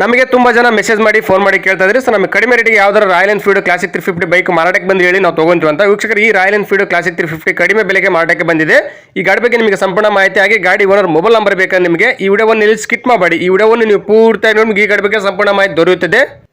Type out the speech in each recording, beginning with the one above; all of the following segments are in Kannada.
ನಮಗೆ ತುಂಬ ಜನ ಮೆಸೇಜ್ ಮಾಡಿ ಫೋನ್ ಮಾಡಿ ಕೇಳ್ತಾ ಇದ್ರಿ. ಸೊ ನಮಗೆ ಕಡಿಮೆ ರೇಟಿಗೆ ಯಾವ್ದಾರು Royal Enfield classic three fifty bike ಮಾರಾಟಕ್ಕೆ ಬಂದು ಹೇಳಿ ನಾವು ತಗೊಂತೀವಿ ಅಂತ. ವೀಕ್ಷಕರು, ಈ Royal Enfield classic three fifty ಕಡಿಮೆ ಬೆಲೆಗೆ ಮಾರಾಟಕ್ಕೆ ಬಂದಿದೆ. ಈ ಗಾಡಿ ಬಗ್ಗೆ ನಿಮಗೆ ಸಂಪೂರ್ಣ ಮಾಹಿತಿ ಆಗಿ ಗಾಡಿ ಓನರ್ ಮೊಬೈಲ್ ನಂಬರ್ ಬೇಕಾದ್ರೆ ನಿಮಗೆ ಈ ವಿಡಿಯೋವನ್ನು ಇಲ್ಲಿ ಸ್ಕಿಪ್ ಮಾಡಬೇಡಿ. ಈ ವಿಡಿಯೋವನ್ನು ನೀವು ಪೂರ್ತಿಯಾಗಿ ನಿಮಗೆ ಈ ಗಾಡಿ ಬಗ್ಗೆ ಸಂಪೂರ್ಣ ಮಾಹಿತಿ ದೊರೆಯುತ್ತದೆ.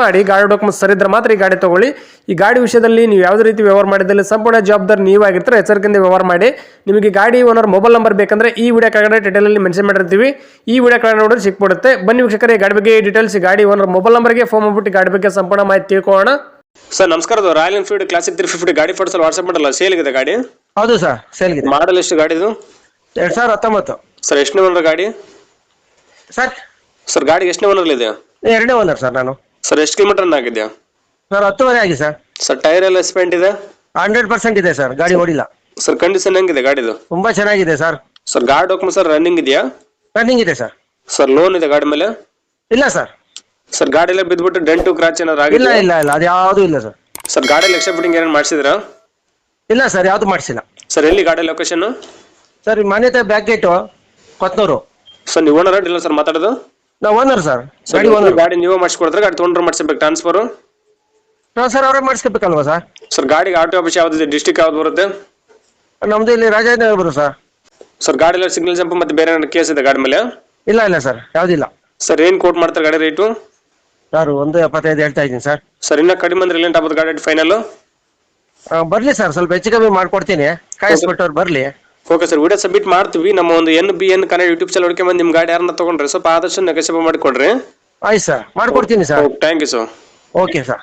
ಮಾಡಿ ಗಾಡಿ ಡಾಕ್ಯುಮೆಂಟ್ಸ್ ಸರಿದ್ರೆ ಮಾತ್ರ ಈ ಗಾಡಿ ತಗೊಳ್ಳಿ. ಈ ಗಾಡಿ ವಿಷಯದಲ್ಲಿ ನೀವು ಯಾವುದೇ ರೀತಿ ವ್ಯವಹಾರ ಮಾಡಿದಲ್ಲಿ ಸಂಪೂರ್ಣ ಜವಾಬ್ದಾರಿ ನೀವಾಗಿರ್ತಾರೆ. ಎಚ್ಚರಿಕೆಯಿಂದ ವ್ಯವಹಾರ ಮಾಡಿ. ನಿಮಗೆ ಗಾಡಿ ಓನರ್ ಮೊಬೈಲ್ ನಂಬರ್ ಬೇಕಂದ್ರೆ ಈ ವಿಡಿಯೋ ಕೆಳಗಡೆ ಟೈಟಲಲ್ಲಿ ಮೆನ್ಷನ್ ಮಾಡಿರ್ತೀವಿ. ಈ ವಿಡಿಯೋ ಕೆಳಗಡೆ ನೋಡಿದ್ರೆ ಸಿಕ್ಬಿಡುತ್ತೆ. ಬನ್ನಿ ವೀಕ್ಷಕರೇ ಈ ಗಾಡಿ ಬಗ್ಗೆ ಡೀಟೇಲ್ಸ್ ಗಾಡಿ ಓನರ್ ಮೊಬೈಲ್ ನಂಬರ್ಗೆ ಫೋನ್ ಮಾಡಿಬಿಟ್ಟು ಗಾಡಿ ಬಗ್ಗೆ ಸಂಪೂರ್ಣ ಮಾಹಿತಿ ತಿಳ್ಕೊಳ್ಳೋಣ. ಸರ್ ನಮಸ್ಕಾರ. Royal Enfield classic three fifty ಗಾಡಿ ಫೋಟೋಸ್ ವಾಟ್ಸ್ಆಪ್ ಮಾಡಲ್ಲ ಸೇಲ್ ಇದೆ ಗಾಡಿ? ಹೌದು ಸರ್ ಸೇಲ್ ಇದೆ ಮಾಡಲ್ ಎಷ್ಟು ಗಾಡಿದು ಎರಡ್ ಸಾವಿರದ ಹತ್ತೊಂಬತ್ತು. ಸರ್ ಎಷ್ಟನೇ ಓನರ್ ಗಾಡಿ? ಸರ್. ಸರ್ ಗಾಡಿ ಎಷ್ಟನೇ ಓನರ್ ಇದೆ ಎರಡನೇ ಓನರ್ ಸರ್ ನಾನು. ಸರ್ ಎಷ್ಟು ಕಿಲೋಮೀಟರ್ ಆಗಿದೆಯಾ? ಸರ್ ಹತ್ತುವರೆ ಆಗಿದೆ ಸರ್ ಸರ್ ಟೈರ್ ಎಲ್ಲ ಸ್ಪೆಂಟ್ ಇದೆ? ಹಂಡ್ರೆಡ್ ಪರ್ಸೆಂಟ್ ಇದೆ ಸರ್ ಗಾಡಿ ಓಡಿಲ್ಲ. ಸರ್ ಕಂಡೀಷನ್ ಹೆಂಗಿದೆ ಗಾಡಿದು? ತುಂಬಾ ಚೆನ್ನಾಗಿದೆ ಸರ್ ಸರ್ ಗಾಡಿ ಡಾಕ್ಯುಮೆಂಟ್ ಸರ್ ರನ್ನಿಂಗ್ ಇದೆಯಾ? ರನ್ನಿಂಗ್ ಇದೆ ಸರ್ ಸರ್ ಲೋನ್ ಇದೆ ಗಾಡಿ ಮೇಲೆ? ಇಲ್ಲ ಸರ್ ಸರ್ ಗಾಡಿ ಎಲ್ಲ ಬಿದ್ದುಬಿಟ್ಟು ಡೆಂಟು ಕ್ರಾಚ್ ಏನಾದ್ರು ಇಲ್ಲ ಆಗಿದೆ ಇಲ್ಲ ಇಲ್ಲ. ಅದು ಯಾವುದು ಇಲ್ಲ ಸರ್ ಸರ್ ಗಾಡಿ ಎಕ್ಸ್ಟ್ರಾ ಫಿಟ್ಟಿಂಗ್ ಏನಾರು ಮಾಡಿಸಿದ್ರಾ? ಇಲ್ಲ ಸರ್ ಯಾವುದು ಮಾಡಿಸಿಲ್ಲ. ಸರ್ ಎಲ್ಲಿ ಗಾಡಿ ಲೊಕೇಶನ್ ಸರ್ ಈ ಮನೆ ಬ್ಯಾಕ್ ಗೇಟು ಕೊತ್ನೂರು. ಸರ್ ನೀವು ಓನರ್ ಇಲ್ಲ ಸರ್ ಮಾತಾಡೋದು? ನಾವು ಓನರ್ ಸರ್ ಗಾಡಿ ಓನರ್ ಗಾಡಿ ನೀವೇ ಮಾಡಿಸ್ಕೊಡ್ತಾರೆ? ಗಾಡಿ ತೊಗೊಂಡ್ರೆ ಮಾಡಿಸ್ಬೇಕು ಟ್ರಾನ್ಸ್ಫರ್ ಹಾಂ ಸರ್ ಅವರೇ ಮಾಡಿಸ್ಕೋಬೇಕಲ್ವಾ ಸರ್ ಸರ್ ಗಾಡಿಗೆ ಆಟೋ ಆಫೀಸ್ ಯಾವ್ದಿದೆ? ಡಿಸ್ಟಿಕ್ ಯಾವ್ದು ಬರುತ್ತೆ? ನಮ್ದು ಇಲ್ಲಿ ರಾಜೇಂದ್ರ ಬರು ಸರ್ ಸರ್ ಗಾಡಿ ಎಲ್ಲ ಸಿಗ್ನಲ್ ಜಂಪ್ ಮತ್ತೆ ಬೇರೆ ಏನಾದ್ರು ಕೇಸ್ ಇದೆ ಗಾಡಿ ಮೇಲೆ? ಇಲ್ಲ ಇಲ್ಲ ಸರ್ ಯಾವುದಿಲ್ಲ. ಸರ್ ಏನು ಕೋಟ್ ಮಾಡ್ತಾರೆ ಗಾಡಿ ರೇಟು ಸರ್ ಒಂದು ಎಪ್ಪತ್ತೈದು ಹೇಳ್ತಾ ಇದ್ದೀನಿ ಸರ್ ಸರ್ ಇನ್ನೂ ಕಡಿಮೆ ಅಂದ್ರೆ ರಿಲೆಂಟ್ ಆಗ್ಬೋದು ಗಾಡಿ ಫೈನಲ್ ಬರಲಿ ಸರ್ ಸ್ವಲ್ಪ ಹೆಚ್ಚು ಕಮ್ಮಿ ಮಾಡ್ಕೊಡ್ತೀನಿ. ಕಾಯಿಸ್ಬಿಟ್ಟವ್ರು ಬರಲಿ. ಓಕೆ ಸರ್ ವಿಡಿಯೋ ಸಬ್ಮಿಟ್ ಮಾಡ್ತೀವಿ. ನಮ್ಮ ಒಂದು N B N Kannada YouTube channel ಹುಡುಕಿ ಬಂದು ನಿಮ್ಮ ಗಾಡಿ ಯಾರನ್ನ ತಗೊಂಡ್ರೆ ಸ್ವಲ್ಪ ಆದಷ್ಟು ನೆಗೋಸಿಯೇಟ್ ಮಾಡಿಕೊಡ್ರಿ. ಆಯ್ತು ಸರ್ ಮಾಡ್ಕೊಡ್ತೀನಿ sir thank you sir okay sir